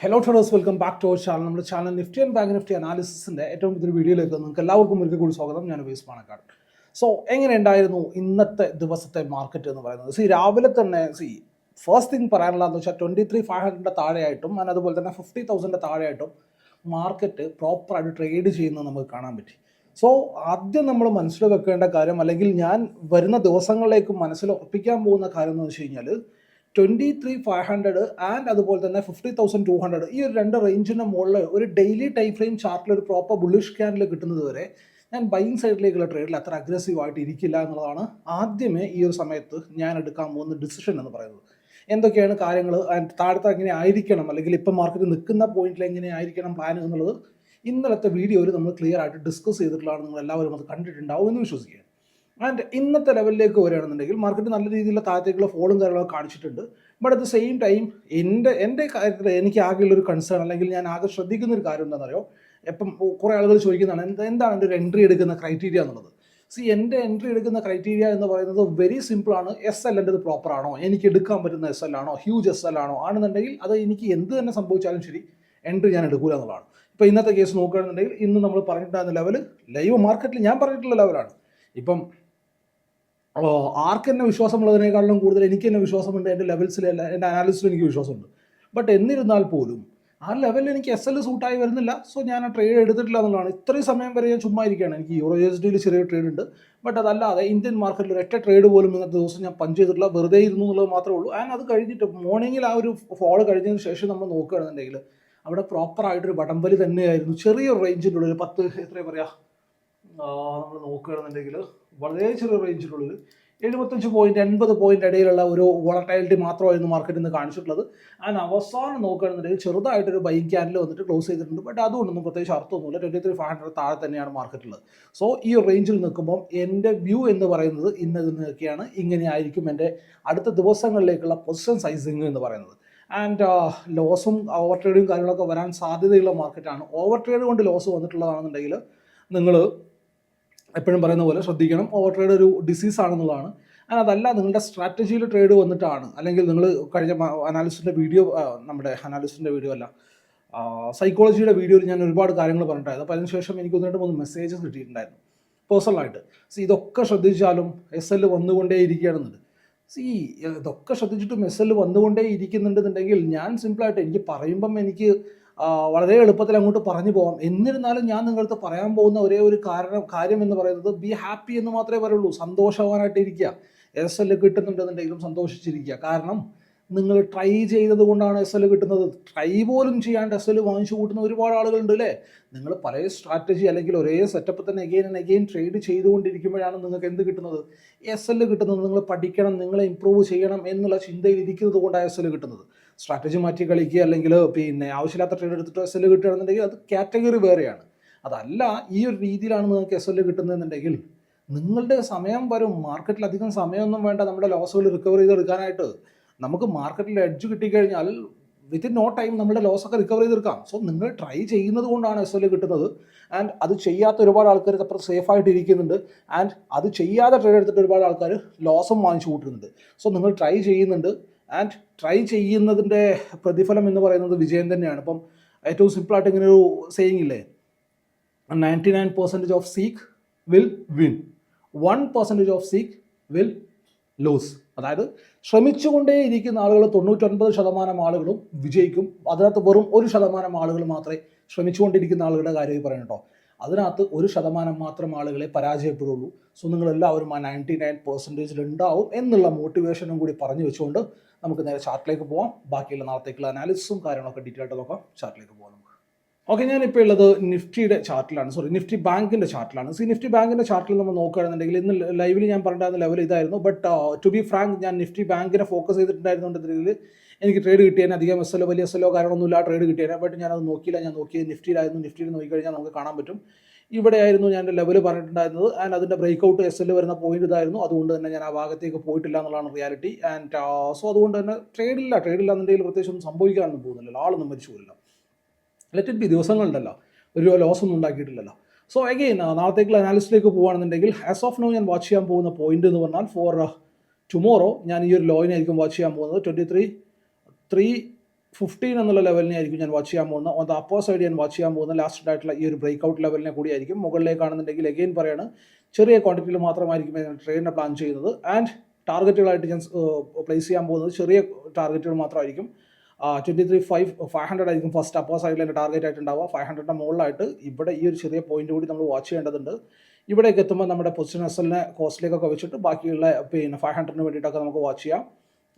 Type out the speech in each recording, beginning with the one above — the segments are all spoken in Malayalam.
Hello traders welcome back to our channel നമ്മുടെ channel Nifty and bank Nifty അനാലിസിസിന്റെ ഏറ്റവും പുതിയ വീഡിയോയിലേക്ക് നിങ്ങൾക്ക് എല്ലാവർക്കും ഒരിക്കൽ കൂടി സ്വാഗതം. ഞാൻ വേസ് പാണക്കാട് സോ എങ്ങനെ ഉണ്ടായിരുന്നു ഇന്നത്തെ ദിവസത്തെ മാർക്കറ്റ് എന്ന് പറയുന്നത്? സി രാവിലെ തന്നെ സി ഫസ്റ്റ് തിങ് പറയാനുള്ളതെന്ന് വെച്ചാൽ ട്വന്റി ത്രീ ഫൈവ് ഹൺഡ്രഡിന്റെ താഴെയായിട്ടും ആൻഡ് അതുപോലെ തന്നെ ഫിഫ്റ്റി തൗസൻഡിന്റെ താഴെയായിട്ടും മാർക്കറ്റ് പ്രോപ്പറായിട്ട് ട്രേഡ് ചെയ്യുന്നത് നമുക്ക് കാണാൻ പറ്റി. സോ ആദ്യം നമ്മൾ മനസ്സിൽ വെക്കേണ്ട കാര്യം അല്ലെങ്കിൽ ഞാൻ വരുന്ന ദിവസങ്ങളിലേക്ക് മനസ്സിൽ ഉറപ്പിക്കാൻ പോകുന്ന കാര്യം എന്ന് വെച്ച് കഴിഞ്ഞാൽ twenty three five hundred and അതുപോലെ തന്നെ ഫിഫ്റ്റി തൗസൻഡ് ടു ഹൺഡ്രഡ് ഈ ഒരു രണ്ട് റേഞ്ചിന്റെ മുകളിൽ ഒരു ഡെയിലി ടൈം ഫ്രെയിം ചാർട്ടിൽ ഒരു പ്രോപ്പർ ബുള്ളിഷ് ക്യാൻഡിൽ കിട്ടുന്നത് വരെ ഞാൻ ബൈങ് സൈഡിലേക്കുള്ള ട്രേഡിൽ അത്ര അഗ്രസീവ് ആയിട്ട് ഇരിക്കില്ല എന്നുള്ളതാണ് ആദ്യമേ ഈ ഒരു സമയത്ത് ഞാൻ എടുക്കാൻ പോകുന്ന ഡിസിഷൻ എന്ന് പറയുന്നത്. എന്തൊക്കെയാണ് കാര്യങ്ങൾ താഴത്തെ എങ്ങനെ ആയിരിക്കണം? അല്ലെങ്കിൽ ഇപ്പം മാർക്കറ്റ് നിൽക്കുന്ന പോയിന്റിൽ എങ്ങനെ ആയിരിക്കണം പ്ലാൻ എന്നുള്ളത് ഇന്നലത്തെ വീഡിയോയിൽ നമ്മൾ ക്ലിയർ ആയിട്ട് ഡിസ്കസ് ചെയ്തിട്ടുള്ളതാണ് നിങ്ങൾ എല്ലാവരും അത് കണ്ടിട്ടുണ്ടാവും എന്ന് വിശ്വസിക്കുക ആൻഡ് ഇന്നത്തെ ലെവലിലേക്ക് വരികയാണെന്നുണ്ടെങ്കിൽ മാർക്കറ്റ് നല്ല രീതിയിലുള്ള താഴത്തേക്കുള്ള ഫോളും കാര്യങ്ങളൊക്കെ കാണിച്ചിട്ടുണ്ട്. But at the same time എന്റെ എന്റെ കാര്യത്തിൽ എനിക്ക് ആകെയുള്ള ഒരു കൺസേൺ അല്ലെങ്കിൽ ഞാൻ ആകെ ശ്രദ്ധിക്കുന്ന ഒരു കാര്യം എന്താണെന്നറിയോ? എപ്പം കുറേ ആളുകൾ ചോദിക്കുന്നതാണ് എന്താ എന്താണ് എന്റെ ഒരു എൻട്രി എടുക്കുന്ന ക്രൈറ്റീരിയ എന്നുള്ളത്? സി എന്റെ എൻട്രി എടുക്കുന്ന ക്രൈറ്റീരിയ എന്ന് പറയുന്നത് വെരി സിമ്പിൾ ആണ്. എസ് എൽ എന്റെ പ്രോപ്പർ ആണോ? എനിക്ക് എടുക്കാൻ പറ്റുന്ന എസ് എൽ ആണോ? ഹ്യൂജ് എസ് എൽ ആണോ? ആണെന്നുണ്ടെങ്കിൽ അത് എനിക്ക് എന്ത് തന്നെ സംഭവിച്ചാലും ശരി എൻട്രി ഞാൻ എടുക്കൂല എന്നുള്ളതാണ്. ഇപ്പോൾ ഇന്നത്തെ കേസ് നോക്കുകയാണെന്നുണ്ടെങ്കിൽ ഇന്ന് നമ്മൾ പറഞ്ഞിട്ടുണ്ടായിരുന്ന ലെവൽ ലൈവ് മാർക്കറ്റിൽ ഞാൻ പറഞ്ഞിട്ടുള്ള ലെവലാണ് ഇപ്പം ഓ, ആർക്ക് എന്നെ വിശ്വാസമുള്ളതിനേക്കാളും കൂടുതൽ എനിക്ക് എന്നെ വിശ്വാസമുണ്ട് എന്റെ ലെവൽസിൽ എന്റെ അനാലിസിലും എനിക്ക് വിശ്വാസമുണ്ട്. ബട്ട് എന്നിരുന്നാൽ പോലും ആ ലെവലിൽ എനിക്ക് എസ് എൽ സൂട്ടായി വരുന്നില്ല. സോ ഞാൻ ആ ട്രേഡ് എടുത്തിട്ടില്ല എന്നുള്ളതാണ്. ഇത്രയും സമയം വരെ ഞാൻ ചുമ്മാ ഇരിക്കുകയാണ്. എനിക്ക് യൂറോ എസ് ഡിയിൽ ചെറിയ ട്രേഡ് ഉണ്ട്. ബട്ട് അതല്ലാതെ ഇന്ത്യൻ മാർക്കറ്റിൽ ഒരൊറ്റ ട്രേഡ് പോലും ഇന്നത്തെ ദിവസം ഞാൻ പഞ്ച് ചെയ്തിട്ടില്ല. വെറുതെ ഇരുന്നു എന്നുള്ളത് മാത്രമേ ഉള്ളൂ. ആൻഡ് അത് കഴിഞ്ഞിട്ട് മോർണിംഗിൽ ആ ഒരു ഫോൾ കഴിഞ്ഞതിന് ശേഷം നമ്മൾ നോക്കുകയാണെന്നുണ്ടെങ്കിൽ അവിടെ പ്രോപ്പറായിട്ടൊരു വടംവലി തന്നെയായിരുന്നു. ചെറിയൊരു റേഞ്ചിന്റെ ഉള്ളിൽ പത്ത് എത്രയാണ് പറയാ? നമ്മൾ നോക്കുകയാണെന്നുണ്ടെങ്കിൽ വളരെ ചെറിയ റേഞ്ചിനുള്ളിൽ എഴുപത്തഞ്ച് പോയിന്റ് എൺപത് പോയിന്റ് ഇടയിലുള്ള ഒരു വോളറ്റൈലിറ്റി മാത്രമായിരുന്നു മാർക്കറ്റിൽ നിന്ന് കാണിച്ചിട്ടുള്ളത്. ആൻഡ് അവസാനം നോക്കുകയാണെന്നുണ്ടെങ്കിൽ ചെറുതായിട്ടൊരു ബൈക്ക് ക്യാനിൽ വന്നിട്ട് ക്ലോസ് ചെയ്തിട്ടുണ്ട്. ബട്ട് അതുകൊണ്ടൊന്നും പ്രത്യേകിച്ച് അർത്ഥമൊന്നുമില്ല. ട്വന്റി ത്രീ ഫൈവ് ഹൺഡ്രഡ് താഴെ തന്നെയാണ് മാർക്കറ്റുള്ളത് സോ ഈ റേഞ്ചിൽ നിൽക്കുമ്പോൾ എന്റെ വ്യൂ എന്ന് പറയുന്നത് ഇന്നത് നിൽക്കുകയാണ് ഇങ്ങനെ ആയിരിക്കും എന്റെ അടുത്ത ദിവസങ്ങളിലേക്കുള്ള പൊസിഷൻ സൈസിങ് എന്ന് പറയുന്നത്. ആൻഡ് ലോസും ഓവർ ട്രേഡും കാര്യങ്ങളൊക്കെ വരാൻ സാധ്യതയുള്ള മാർക്കറ്റാണ് ഓവർ ട്രേഡ് കൊണ്ട് ലോസ് വന്നിട്ടുള്ളതാണെന്നുണ്ടെങ്കിൽ നിങ്ങൾ എപ്പോഴും പറയുന്ന പോലെ ശ്രദ്ധിക്കണം. ഓവർ ട്രേഡ് ഒരു ഡിസീസ് ആണെന്നുള്ളതാണ്. And അതല്ല നിങ്ങളുടെ സ്ട്രാറ്റജിയിൽ ട്രേഡ് വന്നിട്ടാണ്. അല്ലെങ്കിൽ നിങ്ങൾ കഴിഞ്ഞ അനാലിസ്റ്റിന്റെ വീഡിയോ നമ്മുടെ അനാലിസ്റ്റിന്റെ വീഡിയോ അല്ല സൈക്കോളജിയുടെ വീഡിയോയിൽ ഞാൻ ഒരുപാട് കാര്യങ്ങൾ പറഞ്ഞിട്ടുണ്ടായിരുന്നു. അപ്പോൾ അതിനുശേഷം എനിക്ക് ഒന്ന് രണ്ട് മൂന്ന് മെസ്സേജസ് കിട്ടിയിട്ടുണ്ടായിരുന്നു പേഴ്സണലായിട്ട് സി ഇതൊക്കെ ശ്രദ്ധിച്ചാലും എസ് എൽ വന്നുകൊണ്ടേ ഇരിക്കുകയാണെന്നുണ്ട് സി ഇതൊക്കെ ശ്രദ്ധിച്ചിട്ടും എസ് എൽ വന്നുകൊണ്ടേ ഇരിക്കുന്നുണ്ടെന്നുണ്ടെങ്കിൽ ഞാൻ സിമ്പിളായിട്ട് എനിക്ക് പറയുമ്പം എനിക്ക് വളരെ എളുപ്പത്തിൽ അങ്ങോട്ട് പറഞ്ഞു പോകാം എന്നിരുന്നാലും ഞാൻ നിങ്ങളടുത്ത് പറയാൻ പോകുന്ന ഒരേ ഒരു കാരണം കാര്യം എന്ന് പറയുന്നത് ബി ഹാപ്പി എന്ന് മാത്രമേ പറയുള്ളൂ. സന്തോഷവാനായിട്ട് ഇരിക്കുക. എസ് എൽ കിട്ടുന്നുണ്ടെന്നുണ്ടെങ്കിലും സന്തോഷിച്ചിരിക്കുക. കാരണം നിങ്ങൾ ട്രൈ ചെയ്തത് കൊണ്ടാണ് എസ് എൽ കിട്ടുന്നത്. ട്രൈ പോലും ചെയ്യാണ്ട് എസ് എൽ വാങ്ങിച്ചു കൂട്ടുന്ന ഒരുപാട് ആളുകളുണ്ട് അല്ലേ? നിങ്ങൾ പല സ്ട്രാറ്റജി അല്ലെങ്കിൽ ഒരേ സെറ്റപ്പ് തന്നെ എഗെയിൻ ആൻഡ് എഗെയിൻ ട്രേഡ് ചെയ്തുകൊണ്ടിരിക്കുമ്പോഴാണ് നിങ്ങൾക്ക് എന്ത് കിട്ടുന്നത്? എസ് എൽ കിട്ടുന്നത്. നിങ്ങൾ പഠിക്കണം നിങ്ങളെ ഇമ്പ്രൂവ് ചെയ്യണം എന്നുള്ള ചിന്തയിൽ ഇരിക്കുന്നത് കൊണ്ടാണ് എസ് എൽ കിട്ടുന്നത്. സ്ട്രാറ്റജി മാറ്റി കളിക്കുക അല്ലെങ്കിൽ പിന്നെ ആവശ്യമില്ലാത്ത ട്രേഡ് എടുത്തിട്ട് എസ് എൽ കിട്ടുകയാണെന്നുണ്ടെങ്കിൽ അത് കാറ്റഗറി വേറെയാണ്. അതല്ല ഈ ഒരു രീതിയിലാണ് നിങ്ങൾക്ക് എസ് എൽ കിട്ടുന്നതെന്നുണ്ടെങ്കിൽ നിങ്ങളുടെ സമയം വരും. മാർക്കറ്റിൽ അധികം സമയമൊന്നും വേണ്ട. നമ്മുടെ ലോസുകൾ റിക്കവർ ചെയ്തെടുക്കാനായിട്ട് നമുക്ക് മാർക്കറ്റിൽ എഡ്ജ് കിട്ടിക്കഴിഞ്ഞാൽ വിത്തിൻ നോ ടൈം നമ്മുടെ ലോസൊക്കെ റിക്കവർ ചെയ്തെടുക്കാം സോ നിങ്ങൾ ട്രൈ ചെയ്യുന്നത് കൊണ്ടാണ് എസ് എൽ കിട്ടുന്നത്. ആൻഡ് അത് ചെയ്യാത്ത ഒരുപാട് ആൾക്കാർ അത്ര സേഫ് ആയിട്ട് ഇരിക്കുന്നുണ്ട്. ആൻഡ് അത് ചെയ്യാതെ ട്രേഡ് എടുത്തിട്ട് ഒരുപാട് ആൾക്കാർ ലോസും വാങ്ങിച്ചു കൂട്ടുന്നുണ്ട്. സോ നിങ്ങൾ ട്രൈ ചെയ്യുന്നുണ്ട്. ആൻഡ് ട്രൈ ചെയ്യുന്നതിന്റെ പ്രതിഫലം എന്ന് പറയുന്നത് വിജയം തന്നെയാണ്. ഇപ്പം ഏറ്റവും സിമ്പിളായിട്ട് ഇങ്ങനെ ഒരു സെയിങ് ഇല്ലേ? Ninety nine percentage of seek will win one percentage of seek will lose അതായത് ശ്രമിച്ചുകൊണ്ടേ ഇരിക്കുന്ന ആളുകൾ തൊണ്ണൂറ്റൊൻപത് ശതമാനം ആളുകളും വിജയിക്കും. അതിനകത്ത് വെറും ഒരു ശതമാനം ആളുകൾ മാത്രമേ ശ്രമിച്ചുകൊണ്ടിരിക്കുന്ന ആളുകളുടെ കാര്യം കേട്ടോ. അതിനകത്ത് ഒരു ശതമാനം മാത്രം ആളുകളെ പരാജയപ്പെടുള്ളൂ. സോ നിങ്ങളെല്ലാവരും ആ നയന്റി നയൻ പെർസെന്റേജിൽ ഉണ്ടാവും എന്നുള്ള മോട്ടിവേഷനും കൂടി പറഞ്ഞു വെച്ചുകൊണ്ട് നമുക്ക് നേരെ ചാർട്ടിലേക്ക് പോവാം. ബാക്കിയുള്ള നാളത്തേക്കുള്ള അനാലിസിസും കാര്യങ്ങളൊക്കെ ഡീറ്റെയിൽ ആയിട്ട് നോക്കാം. ചാർട്ടിലേക്ക് പോകാം ഓക്കെ ഞാനിപ്പോൾ ഉള്ളത് നിഫ്റ്റിയുടെ ചാർട്ടിലാണ്. സോറി നിഫ്റ്റി ബാങ്കിന്റെ ചാർട്ടിലാണ്. സി നിഫ്റ്റി ബാങ്കിന്റെ ചാർട്ടിൽ നമ്മൾ നോക്കുകയാണെന്നുണ്ടെങ്കിൽ ഇന്ന് ലൈവിൽ ഞാൻ പറഞ്ഞിരുന്ന ലെവൽ ഇതായിരുന്നു. ബട്ട് ടു ബി ഫ്രാങ്ക് ഞാൻ നിഫ്റ്റി ബാങ്കിനെ ഫോക്കസ് ചെയ്തിട്ടുണ്ടായിരുന്നുണ്ടെങ്കിൽ എനിക്ക് ട്രേഡ് കിട്ടിയാൽ അധികം എസ് എല്ലോ വലിയ എസ് എല്ലോ കാര്യങ്ങളൊന്നുമില്ല ട്രേഡ് കിട്ടിയാൽ ബട്ട് ഞാനത് നോക്കിയില്ല. ഞാൻ നോക്കിയത് നിഫ്റ്റിയിലായിരുന്നു. നിഫ്റ്റിയിൽ നോക്കിക്കഴിഞ്ഞാൽ നമുക്ക് കാണാൻ പറ്റും. ഇവിടെയായിരുന്നു ഞാൻ ലെവൽ പറഞ്ഞിട്ടുണ്ടായിരുന്നത്. ആൻഡ് അതിന്റെ ബ്രേക്ക്ഔട്ട് എസ് എൽ വരുന്ന പോയിന്റ് ഇതായിരുന്നു. അതുകൊണ്ട് തന്നെ ഞാൻ ആ ഭാഗത്തേക്ക് പോയിട്ടില്ല എന്നുള്ളതാണ് റിയാലിറ്റി ആൻഡ് സോ അതുകൊണ്ട് തന്നെ ട്രേഡില്ല ട്രേഡില്ല എന്നുണ്ടെങ്കിൽ പ്രത്യേകിച്ച് ഒന്നും സംഭവിക്കാനൊന്നും പോകുന്നില്ല. ആളൊന്നും മരിച്ചു പോലില്ല. ലെറ്റ് ഇറ്റ് ബി ദിവസങ്ങളുണ്ടല്ലോ ഒരു ലോസ് ഒന്നും ഉണ്ടാക്കിയിട്ടില്ലല്ലോ. സോ അഗെയിൻ നാളത്തേക്കുള്ള അനാലിസിലേക്ക് പോകുകയാണെന്നുണ്ടെങ്കിൽ ആസ് ഓഫ് നോ ഞാൻ വാച്ച് ചെയ്യാൻ പോകുന്ന പോയിന്റ് എന്ന് പറഞ്ഞാൽ ഫോർ ടുമോറോ ഞാൻ ഈ ഒരു ലോയിനായിരിക്കും വാച്ച് ചെയ്യാൻ പോകുന്നത്. ട്വന്റി ത്രീ ത്രീ ഫിഫ്റ്റീൻ എന്നുള്ള ലെവലിനെ ആയിരിക്കും ഞാൻ വാച്ച് ചെയ്യാൻ പോകുന്നത്. ഓൺ ദ അപ്പോ സൈഡ് ഞാൻ വാച്ച് ചെയ്യാൻ പോകുന്ന ലാസ്റ്റ് ആയിട്ടുള്ള ഈ ഒരു ബ്രേക്ക് ഔട്ട് ലെവലിനെ കൂടിയായിരിക്കും മുകളിലേക്കാണെന്നുണ്ടെങ്കിൽ അഗെയിൻ പറയാണ് ചെറിയ ക്വാണ്ടിറ്റിയിൽ മാത്രമായിരിക്കും ഞാൻ ട്രെയിനിനെ പ്ലാൻ ചെയ്യുന്നത്. ആൻഡ് ടാർഗറ്റുകളായിട്ട് ഞാൻ പ്ലേസ് ചെയ്യാൻ പോകുന്നത് ചെറിയ ടാർഗറ്റുകൾ മാത്രമായിരിക്കും. Twenty three five five hundred ആയിരിക്കും ഫസ്റ്റ് അപ്പോ എന്റെ ടാർഗറ്റ് ആയിട്ട് ഉണ്ടാവുക ഫൈവ് ഹൺഡ്രഡിന്റെ മുകളിലായിട്ട് ഇവിടെ ഈ ഒരു ചെറിയ പോയിന്റ് കൂടി നമ്മൾ വാച്ച് ചെയ്യേണ്ടതുണ്ട്. ഇവിടേക്ക് എത്തുമ്പോൾ നമ്മുടെ പൊസിഷൻ എസലിനെ കോസ്റ്റിലേക്കൊക്കെ വെച്ചിട്ട് ബാക്കിയുള്ള പിന്നെ ഫൈവ് ഹൺഡ്രഡിന് വേണ്ടിയിട്ടൊക്കെ നമുക്ക് വാച്ച് ചെയ്യാം.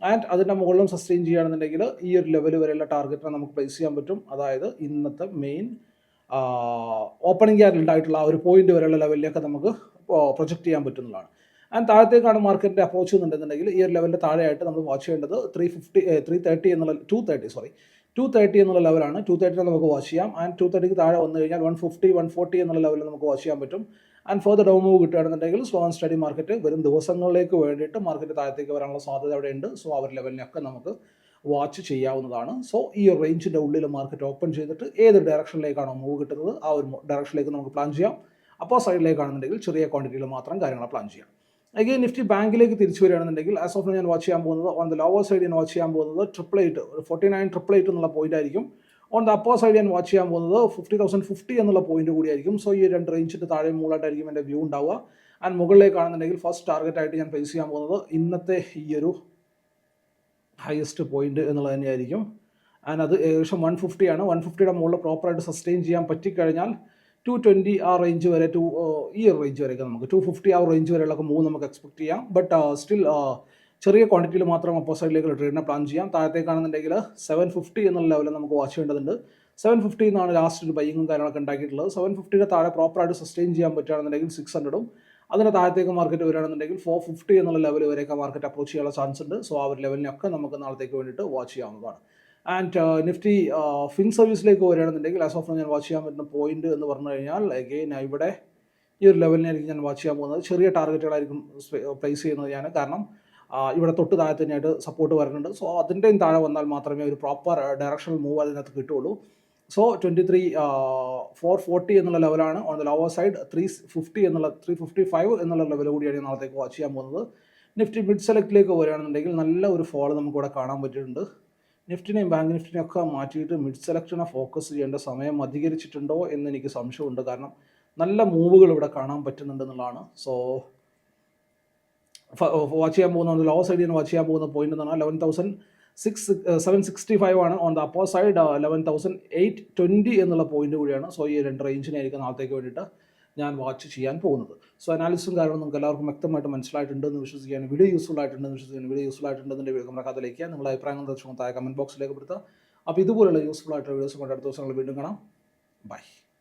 ആൻഡ് അതിന്റെ മുകളിലും സസ്റ്റെയിൻ ചെയ്യുകയാണെന്നുണ്ടെങ്കിൽ ഈ ഒരു ലെവൽ വരെയുള്ള ടാർഗറ്റിനെ നമുക്ക് പ്ലേസ് ചെയ്യാൻ പറ്റും. അതായത് ഇന്നത്തെ മെയിൻ ഓപ്പണിംഗ് ക്യാരിൽ ഉണ്ടായിട്ടുള്ള ആ ഒരു പോയിന്റ് വരെയുള്ള ലെവലിലേക്ക് നമുക്ക് പ്രൊജക്റ്റ് ചെയ്യാൻ പറ്റുന്നതാണ് ആൻഡ് താഴത്തേക്കാണ് മാർക്കറ്റിന്റെ അപ്രോച്ച് എന്നുണ്ടെന്നുണ്ടെങ്കിൽ ഈ ഒരു ലെവലിന്റെ താഴെയായിട്ട് നമ്മൾ വാച്ച് ചെയ്യേണ്ടത് ത്രീ ഫിഫ്റ്റി ത്രീ തേർട്ടി എന്നുള്ള two thirty sorry two thirty എന്നുള്ള ലെവലാണ് ടു തേർട്ടി നമുക്ക് വാച്ച് ചെയ്യാം. ആൻഡ് ടു തേർട്ടിക്ക് താഴെ വന്നു കഴിഞ്ഞാൽ വൺ ഫിഫ്റ്റി വൺ ഫോർട്ടി എന്നുള്ള ലെവലിൽ നമുക്ക് വാച്ച് ചെയ്യാൻ പറ്റും. ആൻഡ് ഫർദർ ഡൗൺ മൂവ് കിട്ടുകയാണെന്നുണ്ടെങ്കിൽ സ്ലോ ആൻഡ് സ്റ്റഡി മാർക്കറ്റ് വരും ദിവസങ്ങളിലേക്ക് വേണ്ടിയിട്ട് മാർക്കറ്റ് താഴത്തേക്ക് വരാനുള്ള സാധ്യത അവിടെ ഉണ്ട് സോ ആ ഒരു ലെവലിനൊക്കെ നമുക്ക് വാച്ച് ചെയ്യാവുന്നതാണ്. സോ ഈ ഒരു റേഞ്ചിന്റെ ഉള്ളിൽ മാർക്കറ്റ് ഓപ്പൺ ചെയ്തിട്ട് ഏത് ഡയറക്ഷനിലേക്കാണോ മൂവ് കിട്ടുന്നത് ആ ഒരു ഡയറക്ഷനിലേക്ക് നമുക്ക് പ്ലാൻ ചെയ്യാം. അപ്പോൾ സൈഡിലേക്കാണെന്നുണ്ടെങ്കിൽ ചെറിയ ക്വാണ്ടിറ്റിയിൽ മാത്രം കാര്യങ്ങൾ പ്ലാൻ ചെയ്യാം. അഗെയിൻ നിഫ്റ്റി ബാങ്കിലേക്ക് തിരിച്ചു വരികയാണെന്നുണ്ടെങ്കിൽ ആസ് ഓഫ് ഞാൻ വാച്ച് ചെയ്യാൻ പോകുന്നത് ഓൺ ദ ലോവർ സൈഡ് ഞാൻ വാച്ച് ചെയ്യാൻ പോകുന്നത് ട്രിപ്പിൾ എയ്റ്റ് ഒരു ഫോർട്ടി നയൻ ട്രിപ്പിൾ എയ്റ്റ് എന്നുള്ള പോയിന്റ് ആയിരിക്കും. ഓൺ ദ അപ്പർ സൈഡ് ഞാൻ വാച്ച് ചെയ്യാൻ പോകുന്നത് ഫിഫ്റ്റി തൗസൻഡ് ഫിഫ്റ്റി എന്നുള്ള പോയിന്റ് കൂടിയായിരിക്കും സോ ഈ രണ്ട് റേഞ്ചിന്റെ താഴെ മുകളിലായിട്ടായിരിക്കും എന്റെ വ്യൂ ഉണ്ടാവുക. ആൻഡ് മുകളിലേക്കാണെന്നുണ്ടെങ്കിൽ ഫസ്റ്റ് ടാർഗറ്റ് ആയിട്ട് ഞാൻ പ്ലേസ് ചെയ്യാൻ പോകുന്നത് ഇന്നത്തെ ഈ ഒരു ഹയസ്റ്റ് പോയിന്റ് എന്നുള്ളത് തന്നെയായിരിക്കും. ആൻഡ് അത് ഏകദേശം വൺ ഫിഫ്റ്റിയാണ് വൺ ഫിഫ്റ്റിയുടെ മുകളിൽ പ്രോപ്പറായിട്ട് സസ്റ്റെയിൻ ചെയ്യാൻ പറ്റിക്കഴിഞ്ഞാൽ ടു ട്വന്റി ആ റേഞ്ച് വരെ ടു ഈ റേഞ്ച് വരെയൊക്കെ നമുക്ക് ടു ഫിഫ്റ്റി ആ റേഞ്ച് വരെയുള്ള മൂവ് നമുക്ക് എക്സ്പെക്ട് ചെയ്യാം. ബട്ട് സ്റ്റിൽ ചെറിയ ക്വാണ്ടിറ്റിയിൽ മാത്രം അപ്പോസൈഡിലേക്ക് ട്രേഡിനെ പ്ലാൻ ചെയ്യാം. താഴത്തേക്കാണെന്നുണ്ടെങ്കിൽ സെവൻ ഫിഫ്റ്റി എന്നുള്ള ലെവലിൽ നമുക്ക് വാച്ച് ചെയ്യേണ്ടതുണ്ട്. സെവൻ ഫിഫ്റ്റി എന്നാണ് ലാസ്റ്റ് ഒരു ബൈങ്ങും കാര്യങ്ങളൊക്കെ ഉണ്ടാക്കിയിട്ടുള്ളത്. സെവൻ ഫിഫ്റ്റിയുടെ താഴെ പ്രോപ്പറായിട്ട് സസ്റ്റെയിൻ ചെയ്യാൻ പറ്റുകയാണെന്നുണ്ടെങ്കിൽ സിക്സ് ഹൺഡ്രഡും അതിന് താഴത്തേക്ക് മാർക്കറ്റ് വരികയാണെന്നുണ്ടെങ്കിൽ ഫോർ ഫിഫ്റ്റി എന്നുള്ള ലെവൽ വരെയൊക്കെ മാർക്കറ്റ് അപ്രോച്ച് ചെയ്യാനുള്ള ചാൻസ് ഉണ്ട്. സോ ആ ഒരു ലെവലിനൊക്കെ നമുക്ക് നാളത്തേക്ക് വേണ്ടിയിട്ട് വാച്ച് ചെയ്യാവുന്നതാണ്. ആൻഡ് നിഫ്റ്റി ഫിൻ സർവീസിലേക്ക് വരികയാണെന്നുണ്ടെങ്കിൽ ആസ് ഓഫ് ഞാൻ വാച്ച് ചെയ്യാൻ പറ്റുന്ന പോയിന്റ് എന്ന് പറഞ്ഞു കഴിഞ്ഞാൽ അഗെയിൻ ഇവിടെ ഈ ഒരു ലെവലിനായിരിക്കും ഞാൻ വാച്ച് ചെയ്യാൻ പോകുന്നത്. ചെറിയ ടാർഗറ്റുകളായിരിക്കും പ്ലേസ് ചെയ്യുന്നത് ഞാൻ. കാരണം ഇവിടെ തൊട്ട് താഴെ തന്നെയായിട്ട് സപ്പോർട്ട് വരുന്നുണ്ട് സോ അതിന്റെയും താഴെ വന്നാൽ മാത്രമേ ഒരു പ്രോപ്പർ ഡയറക്ഷണൽ മൂവ് അതിനകത്ത് കിട്ടുള്ളൂ so twenty three four forty എന്നുള്ള ലെവലാണ് on the lower side three fifty എന്നുള്ള ത്രീ ഫിഫ്റ്റി ഫൈവ് എന്നുള്ള ലെവൽ കൂടിയാണ് നാളത്തേക്ക് വാച്ച് ചെയ്യാൻ പോകുന്നത്. നിഫ്റ്റി മിഡ് സെലക്റ്റിലേക്ക് വരികയാണെന്നുണ്ടെങ്കിൽ നല്ല ഒരു ഫോൾ നമുക്കിവിടെ കാണാൻ പറ്റിയിട്ടുണ്ട്. നിഫ്റ്റിനെയും ബാങ്ക് നിഫ്റ്റിനെയും ഒക്കെ മാറ്റിയിട്ട് മിഡ് സെലക്ഷനെ ഫോക്കസ് ചെയ്യേണ്ട സമയം അധികരിച്ചിട്ടുണ്ടോ എന്ന് എനിക്ക് സംശയമുണ്ട്. കാരണം നല്ല മൂവുകൾ ഇവിടെ കാണാൻ പറ്റുന്നുണ്ടെന്നുള്ളതാണ് സോ വാച്ച് ചെയ്യാൻ പോകുന്ന ലോ സൈഡിൽ നിന്ന് വാച്ച് ചെയ്യാൻ പോകുന്ന പോയിന്റ് എന്ന് പറഞ്ഞാൽ eleven thousand six seven sixty five ആണ്. On the upper side eleven thousand eight twenty എന്നുള്ള പോയിന്റ് കൂടിയാണ്. സോ ഈ രണ്ട് റേഞ്ചിനായിരിക്കും നാളത്തേക്ക് വേണ്ടിയിട്ട് ഞാൻ വാച്ച് ചെയ്യാൻ പോകുന്നത്. സോ അനാലിസും കാരണം നിങ്ങൾക്ക് എല്ലാവർക്കും വ്യക്തമായിട്ട് മനസ്സിലായിട്ടുണ്ടെന്ന് വിശ്വസിക്കാൻ വീഡിയോ യൂസ്ഫുൾ ആയിട്ടുണ്ടെന്ന് വിശ്വസിക്കാൻ വീഡിയോ യൂസ്ഫുൾ ആയിട്ടുണ്ടെന്ന് വീഡിയോ നമ്മുടെ കഥയിലേക്ക് നിങ്ങളുടെ അഭിപ്രായങ്ങൾ തീർച്ചയായും താഴെ കമന്റ് ബോക്സിലേക്ക് പെടുത്തുക. അപ്പോൾ ഇതുപോലുള്ള യൂസ്ഫുൾ ആയിട്ടുള്ള വീഡിയോസ് കൊണ്ട് അടുത്ത ദിവസങ്ങൾ വീണ്ടും കാണാം. ബൈ